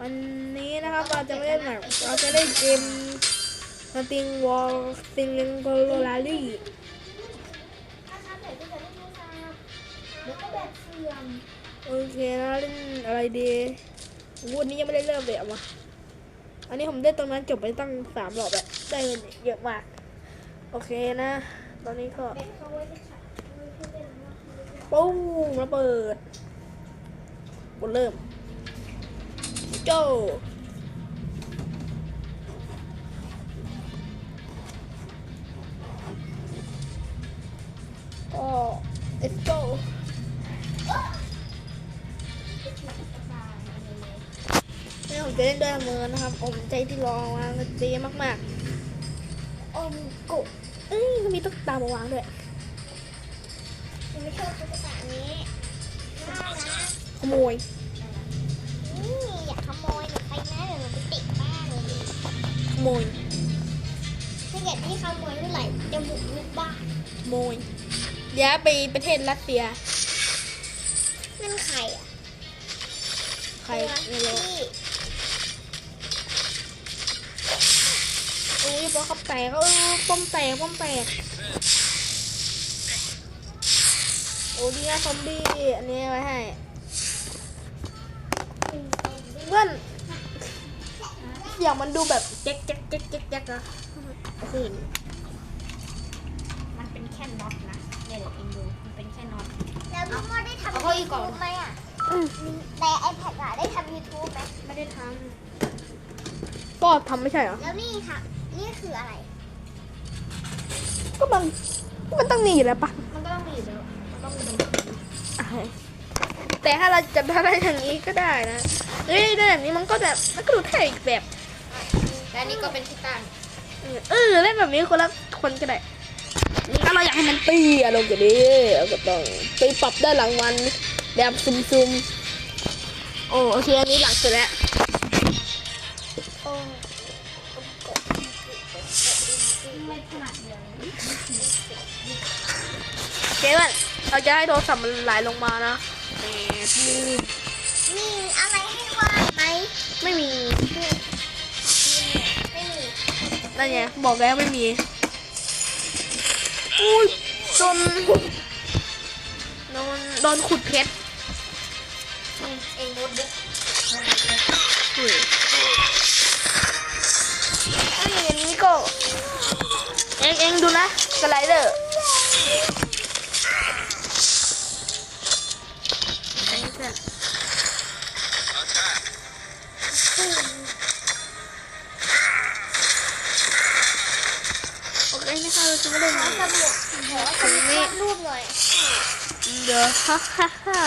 วันนี้นะครับเราจะไม่เล่นแบบเราจะเล่นเกมสติงวอลสติงเลนโกโลลารี่ถ้าชาร์จแบตก็จะเล่นโทรศัพท์แล้วก็แบตเสื่อมโอเคนะเล่นอะไรดีวูดนี้ยังไม่ได้เริ่มเลยเอามาอันนี้ผมได้ตรงนั้นจบไปตั้งสามรอบแบบได้เงินเยอะมาก โอเคนะ ตอนนี้ก็แบตเขาไว้จะชาร์จไว้เพื่อเล่นว่าปุ้งระเบิดบนเริ่ม โจก็ let's go ไม่ผมจะเล่นด้วยมือนะครับ ผมใจที่รอวางเจ๊มากอมกุๆเอ้ยก็มีตุ๊กตามาวางด้วยยังไม่ชอบตุ๊กตานี้น่ารักขโมย หนูไปติดบ้านเลยขโมยถ้าเกิดที่ขโมยเมื่อไหร่จะบุกลุกบ้านขโมยเดี๋ยวไปประเทศรัสเซียนั่นใครอะใครไม่รู้ที่อุ้ยบอเขาแตกเออป้อมแตกป้อมแตกโอ้ดีนะซอมบี้อันนี้ไว้ให้เพื่อน อย่างมันดูแบบแจ๊กแจ๊กแจ๊กแจ๊กแจ๊กอะคืนมันเป็นแค่น็อตนะเนี่ยเดี๋ยวเองดูมันเป็นแค่น็อต แล้วพี่โมได้ทำเอาเข้าอีกก่อน YouTube ไหมอะแต่ไอแพดอะได้ทำ YouTube ไหมไม่ได้ทก็ทำไม่ใช่เหรอ แล้วนี่ค่ะนี่คืออะไร ก็มันก็มันต้องหนีอยู่แล้วปะำมันก็ต้องมีอยู่แล้วมันต้องมีบัญชีอะแต่ถ้าเราจะทำได้อย่างนี้ก็ได้นะเฮ้ยได้แบบนี้มันก็แบบมันก็ดูเท่อีกแบบ และอันนี้ก็เป็นที่ตั้งเออเล่นแบบนี้คนละคนก็ได้ถ้าเราอยากให้มันตีอารมณ์อย่างนี้เราก็ต้องไปปรับด้านหลังมันแบบซุมๆโอ้โอเคอันนี้หลังสุดแล้วโอ้ไม่ถนัดเลยเจ๊มันเราจะให้โทรศัพท์มันไหลลงมานะแหมมีอะไรให้วาดไหมไม่มีไม่มี นั่นไงบอกแล้วไม่มีอุ้ยโดนโดนโดนขุดเพชรเองโน้ตบุ๊กอุ้ยอันนี้อย่างนี้ก็ เอ็งเอ็งดูนะสไลเดอร์ คะเราจะไม่ได้ขอมีสมุดขอสมุดวาดรูปหน่อยเดี๋ยวฮ่าฮ่าฮ่า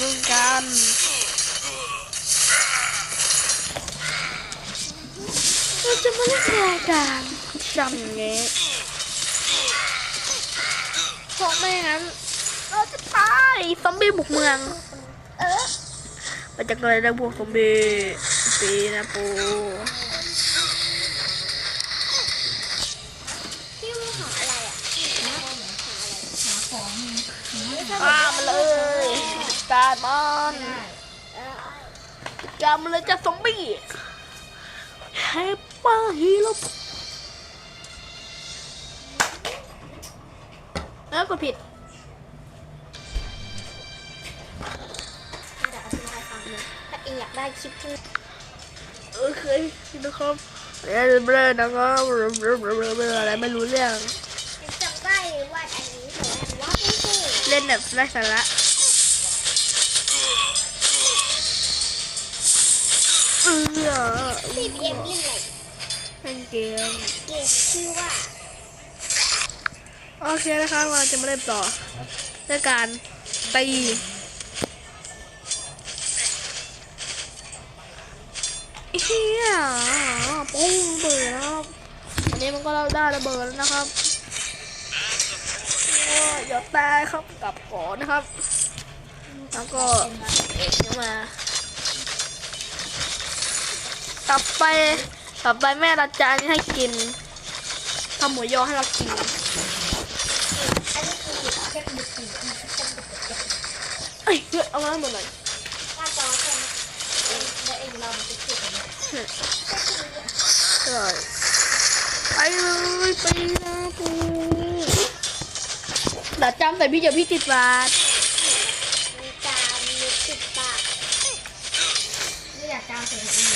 ลูกกันเราจะมาเล่นรายการจำเงี้ยเพราะไม่งั้นเราจะตายซอมบี้บุกเมืองเออมาจากอะไรนะพวกซอมบี้ปีนะปู ดการมันเออจัดการมันเลยจ้าซอมบี้เฮปเปอร์ฮีโร่แล้วกดผิดเดี๋ยวอธิบายฟังหน่อยถ้าเองอยากได้คลิปที่โอเคนะครับเรียนเบลอนะครับเบลอเบลอเบลอเบลออะไรไม่รู้เรื่องจำได้เลยว่าอันนี้เถอะว่าไม่ใช่เล่นแบบไร้สาระ เออพี่เอ็มเล่นอะไรเล่นเกม เกมชื่อว่า โอเคนะครับเราจะมาเล่นต่อด้วยการตีเฮียปุ้งเปิดนะครับอันนี้มันก็เราได้ระเบิดแล้วนะครับโอ้ยอย่าตายครับกลับก่อนนะครับ แล้วก็เอกมา ต่อไปต่อไปแม่เราจะอันนี้ให้กินทำหมูยอให้เรากินอันนี้คือแค่ดึกดึกเอ้ยเฮ้ยเอามาให้หมดเลยหน้าจอใช่ไหมเใช่ไปเลยไปนะกูเดี๋ยวจำใส่พี่เดี๋ยวพี่ติดบาทมีจานมีติดปากไม่อยากจามใส่หัว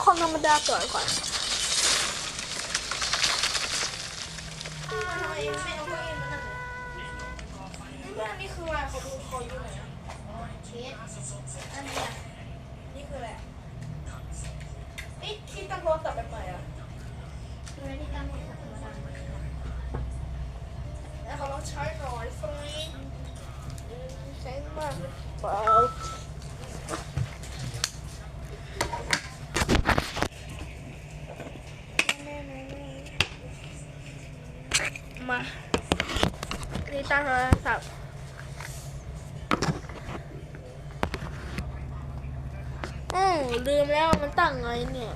แล้วาคอมธรรมดาก่อนก่อนไมไม่เอาเก้าอี้มานั่งนี่ว่านี่คืออะไรขาดูขอยู่ไหนอะเชสอันนี้อะนี่คืออะไรไอ้ที่ตั้งโทรศัพท์แบบใหม่อะคืออะไรที่ตั้งโทรศัพท์แล้วเขาต้องใช้หน่อยฟรีใช้มากเปล่านี่ ตั้งโทรศัพท์อืมลืมแล้วมันตั้งไงเนี่ย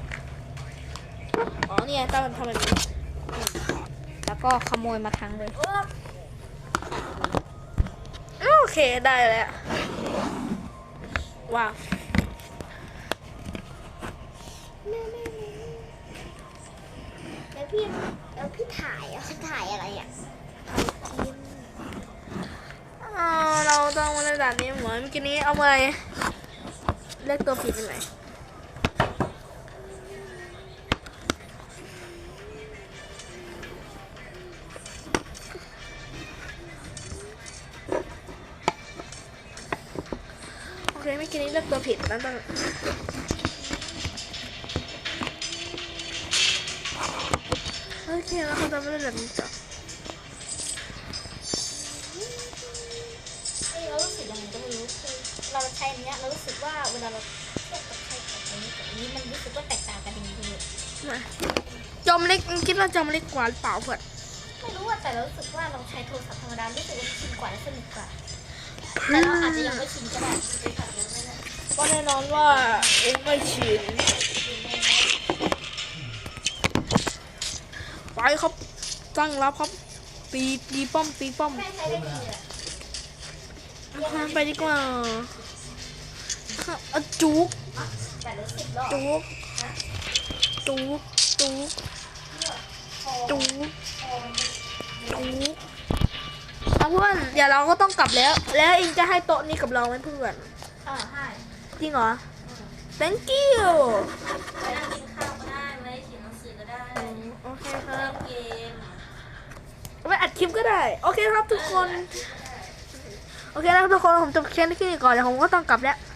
อ๋อเนี่ยตั้งทำแบบนี้ แล้วก็ขโมยมาทั้งเลย โอเคได้แล้ว ว้าวแล้วพี่แล้วพี่ถ่ายอะถ่ายอะไรอะอ่าเราต้ องมาในด่านนี้เหมือนเมื่อกี้นี้เอามาเรียกตัวผิดเป็นไรโอเคเมื่อกี้นี้เลือกตัวผิดแล้วต้องโอเคแล้วเขาจะไม่ได้แบบนี้จ้ะ ยเรารู้สึกยังไงก็ไม่รู้คือเราใช้อันเนี้ยเรารู้สึกว่าเวลาเราเทียบกับใช้กับอันนี้กับอันนี้มันรู้สึกว่าแตกต่างกันจริงๆเลยมาจอมเล็กคิดว่าจอมเล็กกว่าหรือเปล่าเพื่อนไม่รู้อะแต่เรารู้สึกว่าเราใช้โทรศัพท์ธรรมดารู้สึกว่าชินกว่าและสนุกกว่าแต่เราอาจจะยังไม่ชินก็ได้ไปขับรถไม่ได้ก็แน่นอนว่าเองไม่ชินไปครับตั้งรับครับตีตีป้อมตีป้อมแม่ใช้ได้ดีอะอะ ไปดีกว่าอะจุกแต่รู้สึกรอบจุกจุกจุกคอจุกคอมันจุกเอาเพื่อนเดี๋ยวเราก็ต้องกลับแล้ว แล้วเองจะให้โต๊ะนี้กับเราไหมเพื่อนอ่าให้จริงเหรอ thank you ไปนั่งกินข้าวก็ได้ไปเขียนหนังสือก็ได้โอเคครับเกมเอาไปอัดคลิปก็ได้ โอเคครับทุกคน โอเคนะครับทุกคนผมจบแค่นี้ก่อนเดี๋ยวผมก็ต้องกลับแล้ว